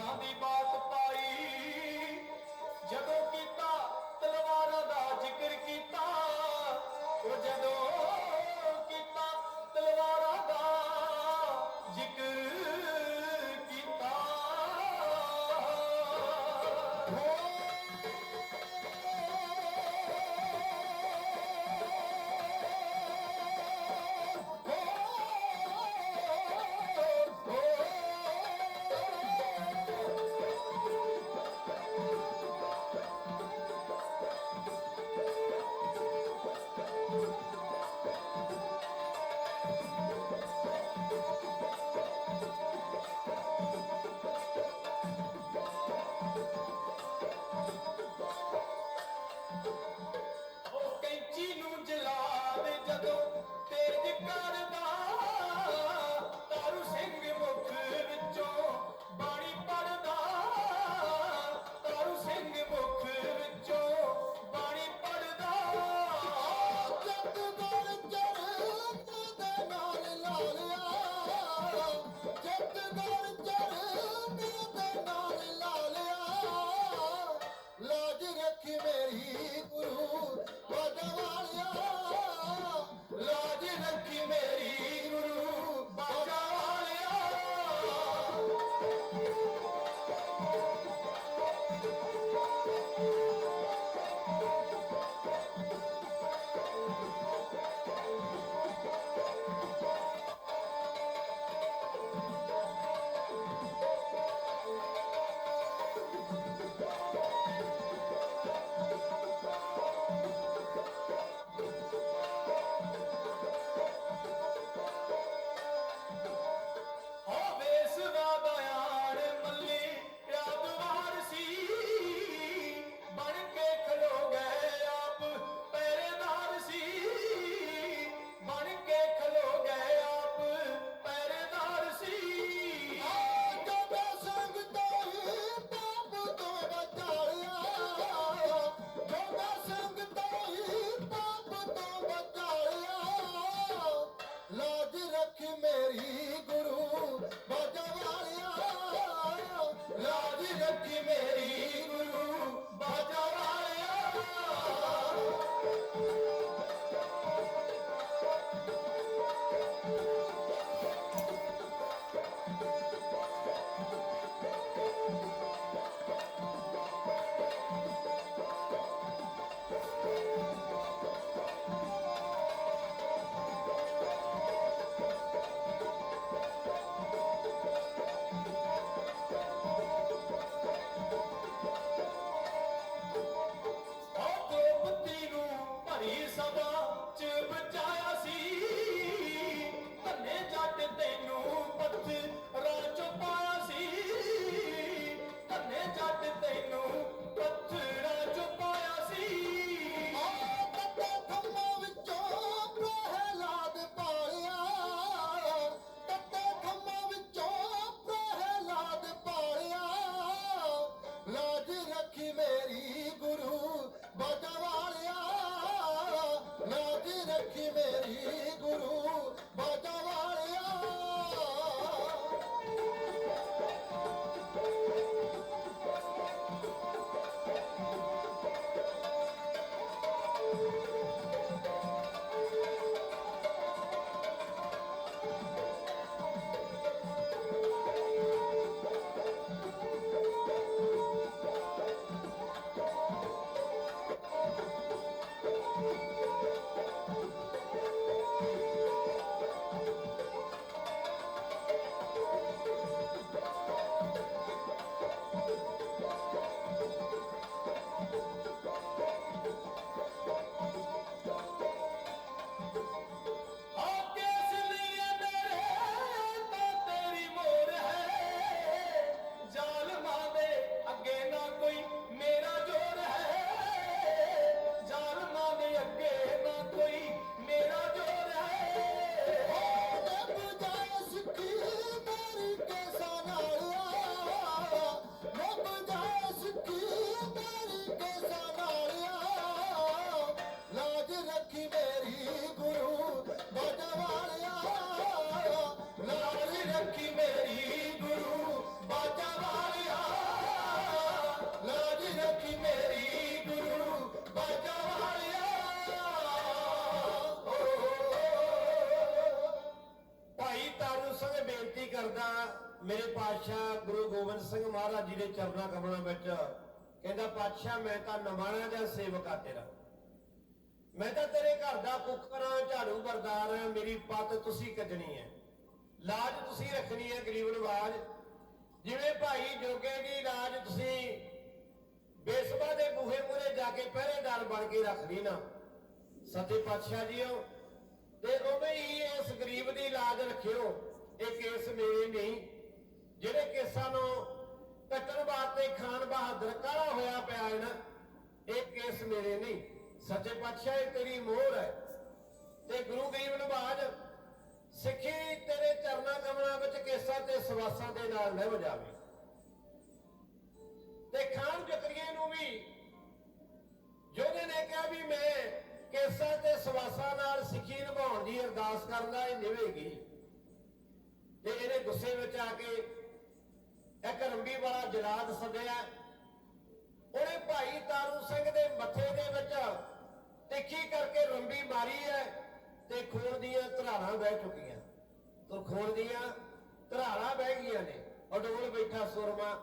ਦੀ ਬਾਤ ਪਾਈ। ਜਦੋਂ ਕੀਤਾ ਤਲਵਾਰਾਂ ਦਾ ਜ਼ਿਕਰ ਕੀਤਾ ਚ ਬਚਾਇਆ ਸੀ। ਧੰਨੇ ਜੱਟ ਤੈਨੂੰ ਪੱਥਰ ਮੇਰੇ ਸਿੰਘ ਮਹਾਰਾਜ ਜੀ ਦੇ ਚਰਨਾਂ ਕਮਲਾਂ ਵਿੱਚ ਕਹਿੰਦਾ, ਪਾਤਸ਼ਾਹ, ਮੈਂ ਤਾਂ ਨਮਾਣਾ ਜਾਂ ਸੇਵਕ ਤੇਰਾ। ਮੈਂ ਤਾਂ ਤੇਰੇ ਘਰ ਦਾ ਕੁੱਕਰਾਂ ਝਾੜੂ ਬਰਦਾਰ ਹਾਂ ਮੇਰੀ ਪੱਤ ਤੁਸੀਂ ਕੱਢਣੀ ਹੈ। ਲਾਜ ਤੁਸੀਂ ਰੱਖਣੀ ਹੈ, ਗਰੀਬ ਨਵਾਜ। ਜਿਵੇਂ ਭਾਈ ਜੋਗੇ ਦੀ ਲਾਜ ਤੁਸੀਂ ਬੇਸਬਾ ਦੇ ਬੂਹੇ ਮੂਹਰੇ ਜਾ ਕੇ ਪਹਿਰੇਦਾਰ ਬਣ ਕੇ ਰੱਖਣੀ ਨਾ। ਸੱਚੇ ਪਾਤਸ਼ਾਹ ਜੀਓ, ਤੇ ਉਵੇਂ ਹੀ ਇਸ ਗਰੀਬ ਦੀ ਲਾਜ ਰੱਖਿਓ। ਇਹ ਕੇਸ ਮੇਰੇ ਨਹੀਂ। ਜਿਹੜੇ ਕੇਸਾਂ ਨੂੰ ਕੱਟਣ ਵਾਸਤੇ ਖਾਨ ਬਹਾਦਰ ਕਾਲਾ ਹੋਇਆ ਪਿਆ ਹੈ ਨਾ ਇਹ ਕੇਸ ਮੇਰੇ ਨਹੀਂ। ਸੱਚੇ ਪਾਤਸ਼ਾਹ, ਇਹ ਤੇਰੀ ਮੋਹਰ ਹੈ। ਤੇ ਗੁਰੂ ਗਰੀਬ ਨਵਾਜ, ਸਿੱਖੀ ਤੇਰੇ ਚਰਨਾਂ ਕਮਲਾਂ ਵਿੱਚ ਕੇਸਾਂ ਤੇ ਸਵਾਸਾਂ ਦੇ ਨਾਲ ਨਿਭ ਜਾਵੇ ਤੇ ਖਾਨ ਜਕਰੀਏ ਨੂੰ ਵੀ ਜੋਦੇ ਨੇ ਕਿਹਾ ਵੀ ਮੈਂ ਕੇਸਾਂ ਤੇ ਸਵਾਸਾਂ ਨਾਲ ਸਿੱਖੀ ਨਿਭਾਉਣ ਦੀ ਅਰਦਾਸ ਕਰਦਾ, ਇਹ ਨਿਵੇਗੀ ਤੇ ਇਹਨੇ ਗੁੱਸੇ ਵਿੱਚ ਆ ਕੇ ਜਲਾਦ ਸੱਦਿਆ ਉਹਨੇ ਭਾਈ ਤਾਰੂ ਸਿੰਘ ਦੇ ਮੱਥੇ ਦੇ ਵਿੱਚ ਤਿੱਖੀ ਕਰਕੇ ਰੰਬੀ ਮਾਰੀ ਹੈ ਤੇ ਖੂਨ ਦੀਆਂ ਧਰਾਰਾਂ ਵਹਿ ਚੁੱਕੀਆਂ। ਤੋ ਖੂਨ ਦੀਆਂ ਧਰਾਰਾਂ ਵਹਿ ਗਈਆਂ ਨੇ। ਅਡੋਲ ਬੈਠਾ ਸੁਰਮਾ,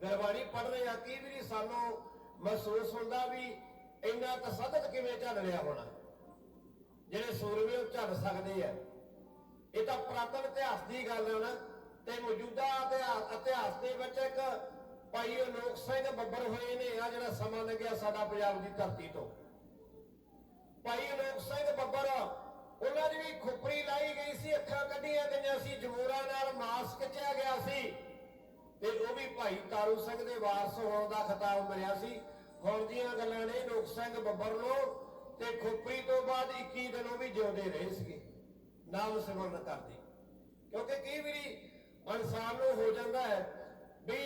ਗੁਰਬਾਣੀ ਪੜ ਰਿਹਾ, ਕੀ ਵੀ ਨਹੀਂ ਸਾਨੂੰ ਮਹਿਸੂਸ ਹੁੰਦਾ ਵੀ ਇੰਨਾ ਤਸੱਦਦ ਕਿਵੇਂ ਚੱਲ ਰਿਹਾ ਹੋਣਾ? ਜਿਹੜੇ ਸੂਰਮੇ ਉਹ ਝੱਲ ਸਕਦੇ ਆ। ਇਹ ਤਾਂ ਪੁਰਾਤਨ ਇਤਿਹਾਸ ਦੀ ਗੱਲ ਹੈ ਨਾ। ਤੇ ਮੌਜੂਦਾ ਇਤਿਹਾਸ ਇਤਿਹਾਸ ਦੇ ਵਿੱਚ ਇੱਕ ਭਾਈ ਅਲੋਕ ਸਿੰਘ ਬੱਬਰ ਹੋਏ ਨੇ ਆ ਜਿਹੜਾ ਸਮਾਂ ਲੱਗਿਆ ਸਾਡਾ ਪੰਜਾਬ ਦੀ ਧਰਤੀ ਤੋਂ। ਭਾਈ ਅਲੋਕ ਸਿੰਘ ਬੱਬਰ, ਉਹਨਾਂ ਦੀ ਵੀ ਖੁਪਰੀ ਲਾਈ ਗਈ ਸੀ, ਅੱਖਾਂ ਕੱਢੀਆਂ ਗਈਆਂ ਸੀ, ਜਮੂਰਾ ਨਾਲ ਮਾਸ ਖਿੱਚਿਆ ਗਿਆ ਸੀ। ਤੇ ਉਹ ਵੀ ਭਾਈ ਤਾਰੂ ਸਿੰਘ ਦੇ ਵਾਰਸ ਹੋਣ ਦਾ ਖਿਤਾਬ ਮਿਲਿਆ ਸੀ। ਹੁਣ ਦੀਆਂ ਗੱਲਾਂ ਨੇ ਲੋਕ ਸਿੰਘ ਬੱਬਰ ਨੂੰ ਤੇ ਖੁਪਰੀ ਤੋਂ ਬਾਅਦ 21 ਦਿਨ ਉਹ ਵੀ ਜਿਉਂਦੇ ਰਹੇ ਸੀਗੇ। ਨਾਮ ਸਿਮਰਨ ਕਰਦੇ। ਕਿਉਂਕਿ ਕਈ ਵਾਰੀ ਇਨਸਾਨ ਨੂੰ ਹੋ ਜਾਂਦਾ ਹੈ ਵੀ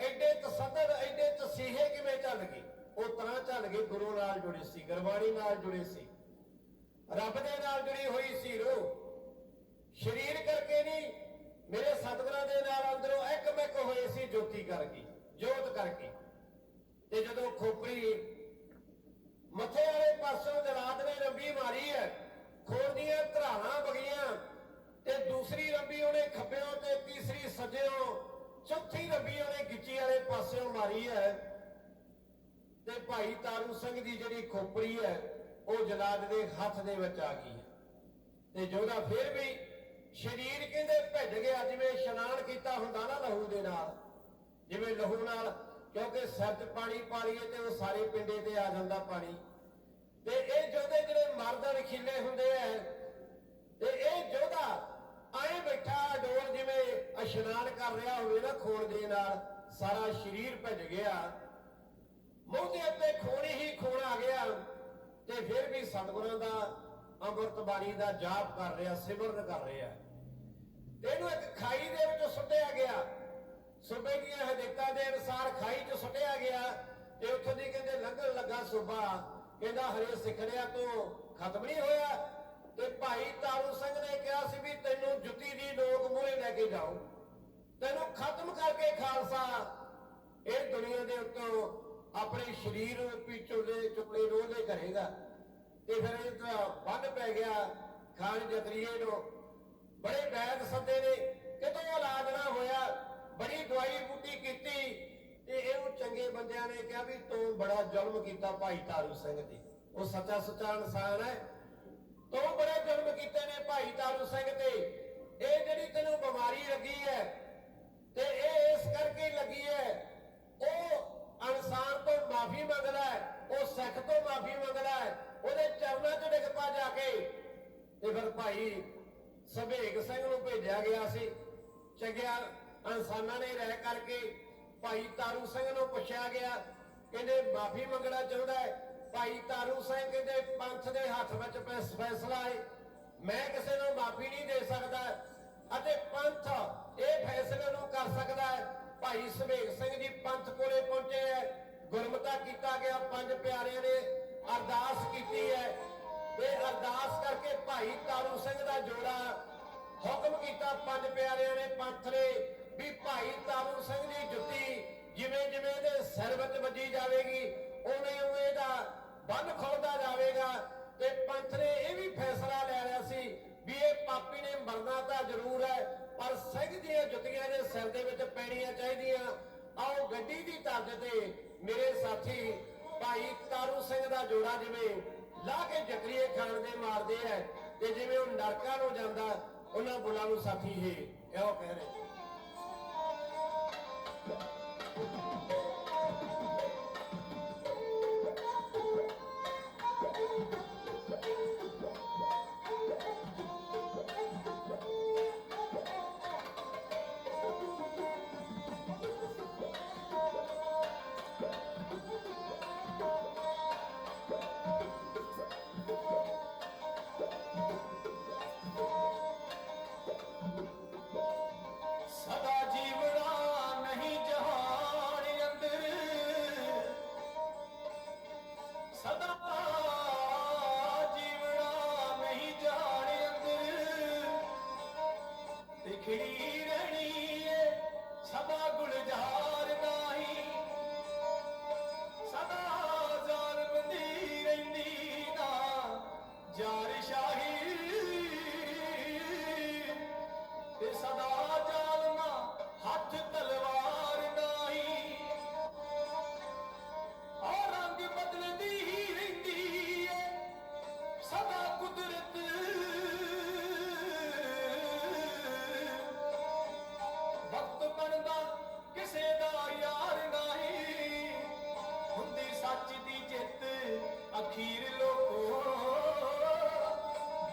ਐਡੇ ਤਸੱਦਦ ਐਡੇ ਤਸੀਹੇ ਕਿਵੇਂ ਚੱਲ ਗਏ? ਉਹ ਤਾਂ ਚੱਲ ਗਏ ਗੁਰੂ ਨਾਲ ਜੁੜੇ ਸੀ, ਗੁਰਬਾਣੀ ਨਾਲ ਜੁੜੇ ਸੀ। ਰੱਬ ਦੇ ਨਾਲ ਜੁੜੀ ਹੋਈ ਸੀ ਰੂਹ। ਸ਼ਰੀਰ ਕਰਕੇ ਨਹੀਂ, ਮੇਰੇ ਸਤਿਗੁਰਾਂ ਦੇ ਨਾਲ ਅੰਦਰੋਂ ਇੱਕ ਇੱਕਮਿਕ ਹੋਏ ਸੀ, ਜੋਤੀ ਕਰਕੇ, ਜੋਤ ਕਰਕੇ। ਤੇ ਜਦੋਂ ਖੋਪਰੀ ਮੱਥੇ ਵਾਲੇ ਪਾਸੋਂ ਜਲਾਦ ਨੇ ਰੰਬੀ ਮਾਰੀ ਹੈ ਖੋਲ ਦੀਆਂ ਧਰਾਵਾਂ ਬਗੀਆਂ ਤੇ ਦੂਸਰੀ ਰੰਬੀ ਉਹਨੇ ਖੱਬਿਓਂ ਤੇ ਤੀਸਰੀ ਸੱਜਿਓ, ਚੌਥੀ ਰੰਬੀ ਉਹਨੇ ਗਿੱਚੀ ਵਾਲੇ ਪਾਸਿਓਂ ਮਾਰੀ ਹੈ। ਤੇ ਭਾਈ ਤਾਰੂ ਸਿੰਘ ਦੀ ਜਿਹੜੀ ਖੋਪਰੀ ਹੈ, ਉਹ ਜਲਾਦ ਦੇ ਹੱਥ ਦੇ ਵਿੱਚ ਆ ਗਈ ਹੈ। ਤੇ ਜੋਦਾ ਫਿਰ ਵੀ ਸਰੀਰ ਕਹਿੰਦੇ ਭਿੱਜ ਗਿਆ, ਜਿਵੇਂ ਇਸ਼ਨਾਨ ਕੀਤਾ ਹੁੰਦਾ ਨਾ ਲਹੂ ਦੇ ਨਾਲ। ਜਿਵੇਂ ਲਹੂ ਨਾਲ, ਕਿਉਂਕਿ ਸਿਰ 'ਚ ਪਾਣੀ ਪਾ ਲਈਏ ਤੇ ਉਹ ਸਾਰੇ ਪਿੰਡੇ ਤੇ ਆ ਜਾਂਦਾ ਪਾਣੀ। ਤੇ ਇਹ ਜੋਧੇ ਜਿਹੜੇ ਮਰਦ ਖਿੱਲੇ ਹੁੰਦੇ ਐ ਤੇ ਇਹ ਜੋਧਾ ਆਏ ਬੈਠਾ ਡੋਰ ਜਿਵੇਂ ਇਸ਼ਨਾਨ ਕਰ ਰਿਹਾ ਹੋਵੇ ਨਾ ਖੂਨ ਦੇ ਨਾਲ, ਸਾਰਾ ਸਰੀਰ ਭਿੱਜ ਗਿਆ। ਮੂੰਹ ਦੇ ਉੱਤੇ ਖੂਨ ਹੀ ਖੂਨ ਆ ਗਿਆ ਤੇ ਫਿਰ ਵੀ ਸਤਿਗੁਰਾਂ ਦਾ ਅੰਮ੍ਰਿਤ ਬਾਣੀ ਦਾ ਜਾਪ ਕਰ ਰਿਹਾ, ਸਿਮਰਨ ਕਰ ਰਿਹਾ। ਇਹਨੂੰ ਇੱਕ ਖਾਈ ਦੇ ਵਿੱਚ ਸੁੱਟਿਆ ਗਿਆ। ਸੂਬੇ ਦੀਆਂ ਹਦਾਇਤਾਂ ਦੇ ਅਨੁਸਾਰ ਖਾਈ 'ਚ ਸੁੱਟਿਆ ਗਿਆ ਤੇ ਉੱਥੋਂ ਦੀ ਕਹਿੰਦੇ ਲੰਘਣ ਲੱਗਾ ਸੂਬਾ। ਕਹਿੰਦਾ ਹਰੇ ਸਿੱਖੜਿਆ, ਤੋਂ ਖਤਮ ਨਹੀਂ ਹੋਇਆ? ਤੇ ਭਾਈ ਤਾਰੂ ਸਿੰਘ ਨੇ ਕਿਹਾ ਸੀ ਵੀ ਤੈਨੂੰ ਜੁੱਤੀ ਦੀ ਲੋਕ ਮੂਹਰੇ ਲੈ ਕੇ ਜਾਓ। ਤੈਨੂੰ ਖਤਮ ਕਰਕੇ ਖਾਲਸਾ। ਇਹ ਦੁਨੀਆ ਦੇ ਉੱਤੋਂ ਆਪਣੇ ਸਰੀਰ ਰੂਪੀ ਚੋਲੇ ਚੁਪੜੇ ਰੋਲੇ ਕਰੇਗਾ। ਤੇ ਫਿਰ ਇਹ ਬੰਨ ਪੈ ਗਿਆ ਖਾਨ ਜਕਰੀਏ ਨੂੰ। ਬੜੇ ਵੈਦ ਸੱਦੇ ਨੇ। ਕਿਤੋਂ ਇਲਾਜ ਨਾ ਹੋਇਆ। ਬੜੀ ਦਵਾਈ ਬੂਟੀ ਕੀਤੀ। ਤੇ ਇਹਨੂੰ ਚੰਗੇ ਬੰਦਿਆਂ ਨੇ ਕਿਹਾ ਵੀ ਤੂੰ ਬੜਾ ਜ਼ੁਲਮ ਕੀਤਾ ਭਾਈ ਤਾਰੂ ਸਿੰਘ ਤੇ। ਉਹ ਸੱਚਾ ਸੁੱਚਾ ਇਨਸਾਨ ਹੈ। ਤੂੰ ਬੜੇ ਜ਼ੁਲਮ ਕੀਤੇ ਨੇ ਭਾਈ ਤਾਰੂ ਸਿੰਘ ਤੇ। ਇਹ ਜਿਹੜੀ ਤੈਨੂੰ ਬਿਮਾਰੀ ਲੱਗੀ ਹੈ ਤੇ ਇਹ ਇਸ ਕਰਕੇ ਲੱਗੀ ਹੈ, ਉਹ ਇਨਸਾਨ ਤੋਂ ਮਾਫੀ ਮੰਗਦਾ ਹੈ, ਉਹ ਸਿੱਖ ਤੋਂ ਮਾਫੀ ਮੰਗਦਾ ਹੈ, ਉਹਦੇ ਚਰਨਾਂ 'ਚ ਡਿੱਗ ਪਾ ਜਾ ਕੇ। ਤੇ ਫਿਰ ਭਾਈ ਸਭੇਗ ਸਿੰਘ ਨੂੰ ਭੇਜਿਆ ਗਿਆ ਸੀ। ਚੰਗਿਆ ਇਨਸਾਨਾਂ ਨੇ ਰਹਿ ਕਰਕੇ ਭਾਈ ਤਾਰੂ ਸਿੰਘ ਨੂੰ ਪੁੱਛਿਆ ਗਿਆ, ਕਹਿੰਦੇ ਮਾਫੀ ਮੰਗਣਾ ਚਾਹੁੰਦਾ ਹੈ। ਭਾਈ ਤਾਰੂ ਸਿੰਘ ਕਹਿੰਦੇ ਪੰਥ ਦੇ ਹੱਥ ਵਿੱਚ ਫੈਸਲਾ ਹੈ ਮੈਂ ਕਿਸੇ ਨੂੰ ਮਾਫੀ ਨਹੀਂ ਦੇ ਸਕਦਾ। ਅਤੇ ਪੰਥ ਇਹ ਫੈਸਲੇ ਨੂੰ ਕਰ ਸਕਦਾ ਹੈ। ਭਾਈ ਸੁਭੇਗ ਸਿੰਘ ਜੀ ਪੰਥ ਕੋਲੇ ਪਹੁੰਚੇ ਹੈ। ਗੁਰਮਤਾ ਕੀਤਾ ਗਿਆ। ਪੰਜ ਪਿਆਰਿਆਂ ਨੇ ਅਰਦਾਸ ਕੀਤੀ ਹੈ। ਤੇ ਅਰਦਾਸ ਕਰਕੇ ਭਾਈ ਤਾਰੂ ਸਿੰਘ ਦਾ ਜੋੜਾ ਹੁਕਮ ਕੀਤਾ। ਪੰਜ ਪਿਆਰਿਆਂ ਨੇ ਪੰਥ ਨੇ ਵੀ ਭਾਈ ਤਾਰੂ ਸਿੰਘ ਦੀ ਜੁੱਤੀ ਜਿਵੇਂ ਜਿਵੇਂ ਇਹਦੇ ਸਿਰ ਵਿੱਚ ਵੱਜੀ ਜਾਵੇਗੀ, ਉਵੇਂ ਉਵੇਂ ਇਹਦਾ ਬੰਨ ਖੋਲਦਾ ਜਾਵੇਗਾ। ਤੇ ਪੰਥ ਨੇ ਇਹ ਵੀ ਫੈਸਲਾ ਲੈ ਲਿਆ ਸੀ ਵੀ ਇਹ ਪਾਪੀ ਨੇ ਮਰਨਾ ਤਾਂ ਜ਼ਰੂਰ ਹੈ। ਪਰ ਸਿੰਘ ਦੀਆਂ ਜੁੱਤੀਆਂ ਦੇ ਸਿਰ ਦੇ ਵਿੱਚ ਪੈਣੀਆਂ ਚਾਹੀਦੀਆਂ, ਆਓ ਗੱਡੀ ਦੀ ਤਰਜ਼ ਤੇ ਮੇਰੇ ਸਾਥੀ ਭਾਈ ਤਾਰੂ ਸਿੰਘ ਦਾ ਜੋੜਾ ਜਿਵੇਂ ਲਾ ਕੇ ਜਕਰੀਏ ਖਾਨ ਦੇ ਮਾਰਦੇ ਐ ਤੇ ਜਿਵੇਂ ਉਹ ਨਰਕਾਂ ਨੂੰ ਜਾਂਦਾ, ਉਹਨਾਂ ਬੁਲਾਂ ਨੂੰ ਸਾਥੀ ਹੀ ਇਹੋ ਕਹਿ ਰਹੇ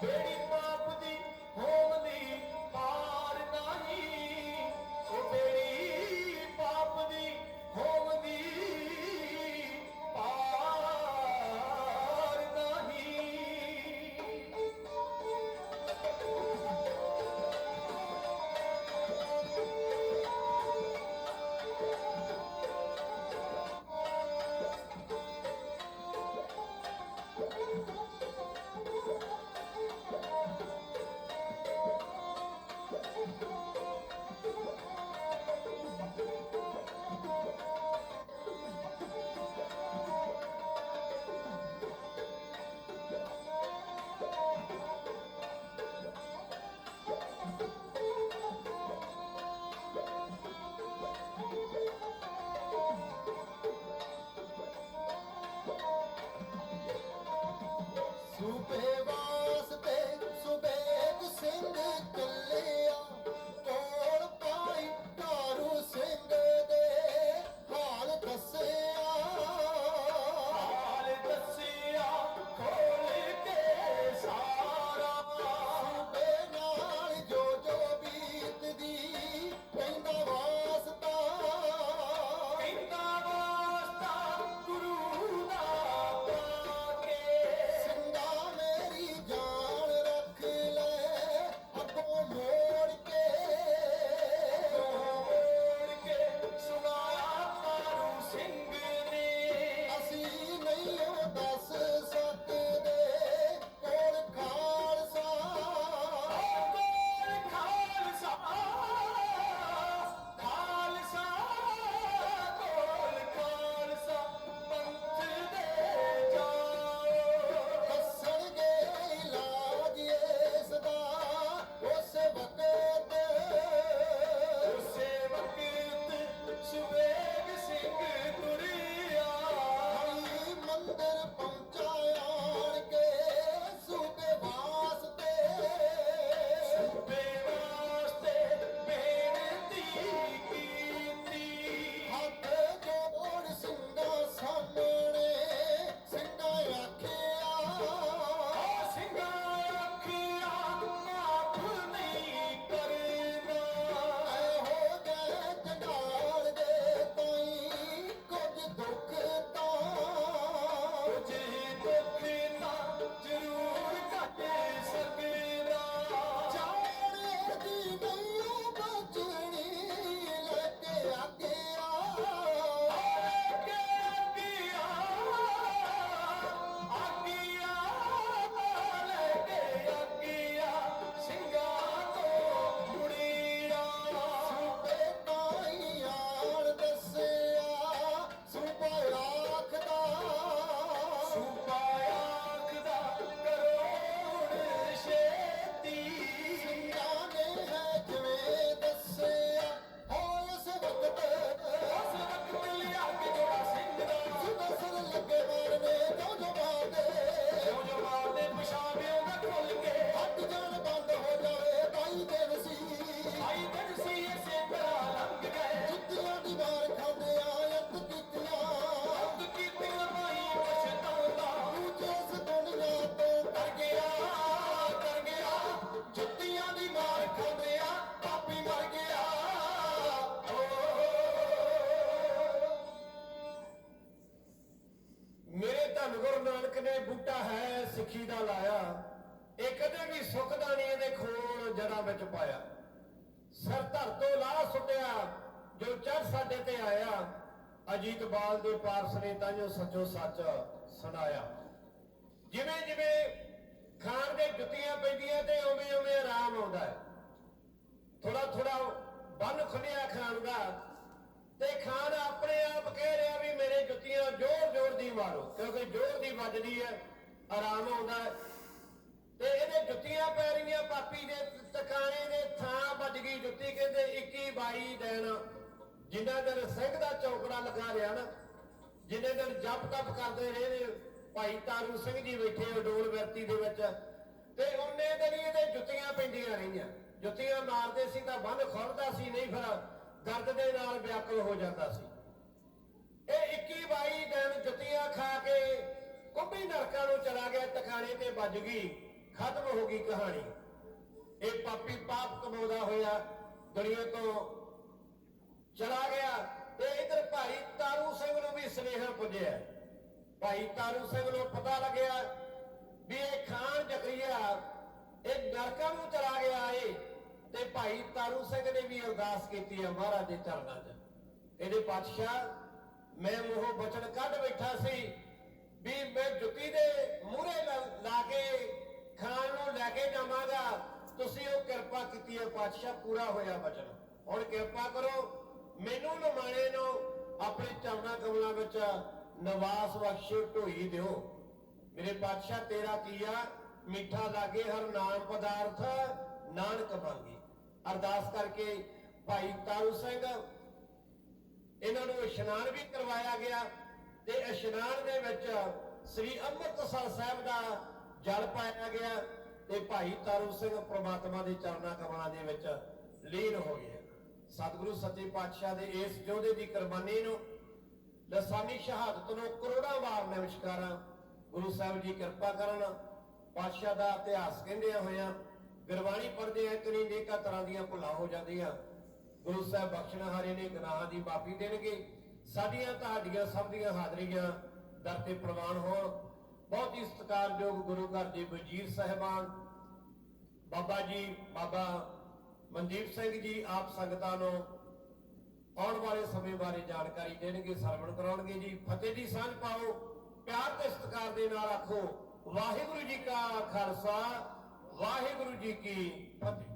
Ready? ਵਿੱਚ ਪਾਇਆ। ਸਰ ਧਰ ਤੋਂ ਲਾਹ ਸੁੱਟਿਆ, ਜੋ ਚੜ ਸਾਡੇ ਤੇ ਆਇਆ, ਅਜੀਤ ਬਾਲ ਦੇ ਪਾਰਸ ਨੇ ਤਾਂਯੋ ਸੱਚੋ ਸੱਚ ਸੁਣਾਇਆ। ਜਿਵੇਂ ਜਿਵੇਂ ਖਾਨ ਦੇ ਜੁੱਤੀਆਂ ਪੈਂਦੀਆਂ ਤੇ ਉਵੇਂ ਉਵੇਂ ਆਰਾਮ ਆਉਂਦਾ ਹੈ। ਥੋੜਾ ਥੋੜਾ ਬੰਨ ਖੁੱਲਿਆ ਖਾਨ ਦਾ ਤੇ ਖਾਨ ਆਪਣੇ ਆਪ ਕਹਿ ਰਿਹਾ ਵੀ ਮੇਰੇ ਜੁੱਤੀਆਂ ਜ਼ੋਰ ਜ਼ੋਰ ਦੀ ਮਾਰੋ, ਕਿਉਂਕਿ ਜ਼ੋਰ ਦੀ ਵੱਜਦੀ ਹੈ, ਆਰਾਮ ਆਉਂਦਾ ਹੈ। ਤੇ ਇਹਦੇ ਜੁੱਤੀਆਂ ਪੈ ਰਹੀਆਂ, ਪਾਪੀ ਦੇ ਟਿਕਾਣੇ ਦੇ ਥਾਂ ਵੱਜ ਗਈ ਜੁੱਤੀ, ਕਹਿੰਦੇ 21 22 ਦਿਨ ਜਿੰਨਾ ਦਿਨ ਸਿੰਘ ਦਾ ਚੌਕੜਾ ਲਗਾ ਰਿਹਾ ਨਾ, ਜਿੰਨੇ ਦਿਨ ਜਪ ਤਪ ਕਰਦੇ ਰਹੇ ਨੇ, ਭਾਈ ਤਾਰੂ ਸਿੰਘ ਜੀ ਬੈਠੇ ਅਡੋਲ ਵਰਤੀ ਦੇ ਵਿੱਚ, ਤੇ ਉਹਨੇ ਦਿਨ ਹੀ ਇਹਦੇ ਜੁੱਤੀਆਂ ਪੈਂਦੀਆਂ ਰਹੀਆਂ। ਜੁੱਤੀਆਂ ਮਾਰਦੇ ਸੀ ਤਾਂ ਬੰਨ ਖੁੱਲਦਾ ਸੀ, ਨਹੀਂ ਫਿਰ ਦਰਦ ਦੇ ਨਾਲ ਵਿਆਕੁਲ ਹੋ ਜਾਂਦਾ ਸੀ। ਇਹ 21 22 ਦਿਨ ਜੁੱਤੀਆਂ ਖਾ ਕੇ ਕੁੰਭੀ ਨਰਕਾਂ ਨੂੰ ਚਲਾ ਗਿਆ, ਟਿਕਾਣੇ ਤੇ ਵੱਜ ਗਈ। ਖਤਮ ਹੋ ਗਈ ਕਹਾਣੀ। ਇਹ ਪਾਪੀ ਪਾਪ ਕਮਾਉਂਦਾ ਹੋਇਆ ਦੁਨੀਆ ਤੋਂ ਚਲਾ ਗਿਆ ਤੇ ਇਧਰ ਭਾਈ ਤਾਰੂ ਸਿੰਘ ਨੂੰ ਵੀ ਸੁਨੇਹਾ ਪੁੱਜਿਆ। ਭਾਈ ਤਾਰੂ ਸਿੰਘ ਨੂੰ ਪਤਾ ਲੱਗਿਆ ਵੀ ਇਹ ਖਾਨ ਜ਼ਕਰੀਆ ਇਹ ਨਰਕਾਂ ਨੂੰ ਚਲਾ ਗਿਆ ਏ ਤੇ ਭਾਈ ਤਾਰੂ ਸਿੰਘ ਨੇ ਵੀ ਅਰਦਾਸ ਕੀਤੀ ਹੈ ਮਹਾਰਾਜ ਦੇ ਚਰਨਾਂ 'ਚ। ਇਹਦੇ ਪਾਤਸ਼ਾਹ, ਮੈਂ ਮੂੰਹੋਂ ਬਚਨ ਕੱਢ ਬੈਠਾ ਸੀ ਵੀ ਮੈਂ ਜੁੱਤੀ ਦੇ ਮੂਹਰੇ ਲਾ- ਲਾ ਕੇ ਖਾਨ ਨੂੰ ਲੈ ਕੇ ਜਾਵਾਂਗਾ ਤੁਸੀਂ ਉਹ ਕਿਰਪਾ ਕੀਤੀ ਹੈ ਪਾਤਸ਼ਾਹ ਪੂਰਾ ਹੋਇਆ ਬਚਨ। ਹੁਣ ਕਿਰਪਾ ਕਰੋ, ਮੈਨੂੰ ਨਿਮਾਣੇ ਨੂੰ ਆਪਣੇ ਚਰਨਾਂ ਕਮਲਾਂ ਵਿੱਚ ਨਵਾਸ ਬਖਸ਼ੇ, ਢੋਈ ਦਿਓ। ਮੇਰੇ ਪਾਤਸ਼ਾਹ ਤੇਰਾ ਕੀਆ ਮਿੱਠਾ ਲਾਗੇ ਹਰ ਨਾਮ ਪਦਾਰਥ, ਨਾਨਕ ਮੰਗੀ। ਅਰਦਾਸ ਕਰਕੇ ਭਾਈ ਤਾਰੂ ਸਿੰਘ, ਇਹਨਾਂ ਨੂੰ ਇਸ਼ਨਾਨ ਵੀ ਕਰਵਾਇਆ ਗਿਆ ਤੇ ਇਸ਼ਨਾਨ ਦੇ ਵਿੱਚ ਸ੍ਰੀ ਅੰਮ੍ਰਿਤਸਰ ਸਾਹਿਬ ਦਾ ਜਲ ਪਾਇਆ ਗਿਆ ਤੇ ਭਾਈ ਤਾਰੂ ਸਿੰਘ ਪ੍ਰਮਾਤਮਾ ਦੇ ਚਰਨਾਂ ਕਮਲਾਂ ਦੇ ਵਿੱਚ ਲੀਨ ਹੋ ਗਿਆ ਸਤਿਗੁਰੂ ਸੱਚੇ ਪਾਤਸ਼ਾਹ ਦੇ ਇਸ ਯੋਧੇ ਦੀ ਕੁਰਬਾਨੀ ਨੂੰ ਲਸਾਨੀ ਸ਼ਹਾਦਤ ਨੂੰ ਕਰੋੜਾਂ ਵਾਰ ਨਮਸਕਾਰਾਂ। ਗੁਰੂ ਸਾਹਿਬ ਜੀ ਕਿਰਪਾ ਕਰਨ, ਪਾਤਸ਼ਾਹ ਦਾ ਇਤਿਹਾਸ ਕਹਿੰਦਿਆਂ ਹੋਇਆਂ ਗੁਰਬਾਣੀ ਪੜ੍ਹਦੇ ਆ ਕਰੀ ਨੇਕਾਂ ਤਰ੍ਹਾਂ ਦੀਆਂ ਭੁੱਲਾਂ ਹੋ ਜਾਂਦੀਆਂ। ਗੁਰੂ ਸਾਹਿਬ ਬਖਸ਼ਣਹਾਰੇ ਨੇ, ਗੁਨਾਹਾਂ ਦੀ ਮਾਫੀ ਦੇਣਗੇ। ਸਾਡੀਆਂ ਤੁਹਾਡੀਆਂ ਸਭ ਦੀਆਂ ਹਾਜ਼ਰੀਆਂ ਦਰ ਤੇ ਪ੍ਰਵਾਨ ਹੋਣ। ਬਹੁਤ ਹੀ ਸਤਿਕਾਰਯੋਗ ਗੁਰੂ ਘਰ ਦੇ ਵਜ਼ੀਰ ਸਾਹਿਬਾਨ, ਬਾਬਾ ਜੀ, ਬਾਬਾ ਮਨਦੀਪ ਸਿੰਘ ਜੀ ਆਪ ਸੰਗਤਾਂ ਨੂੰ ਆਉਣ ਵਾਲੇ ਸਮੇਂ ਬਾਰੇ ਜਾਣਕਾਰੀ ਦੇਣਗੇ, ਸਰਵਣ ਕਰਾਉਣਗੇ ਜੀ। ਫਤਿਹ ਦੀ ਸਾਂਝ ਪਾਓ, ਪਿਆਰ ਤੇ ਸਤਿਕਾਰ ਦੇ ਨਾਲ ਆਖੋ, ਵਾਹਿਗੁਰੂ ਜੀ ਕਾ ਖਾਲਸਾ, ਵਾਹਿਗੁਰੂ ਜੀ ਕੀ ਫਤਿਹ।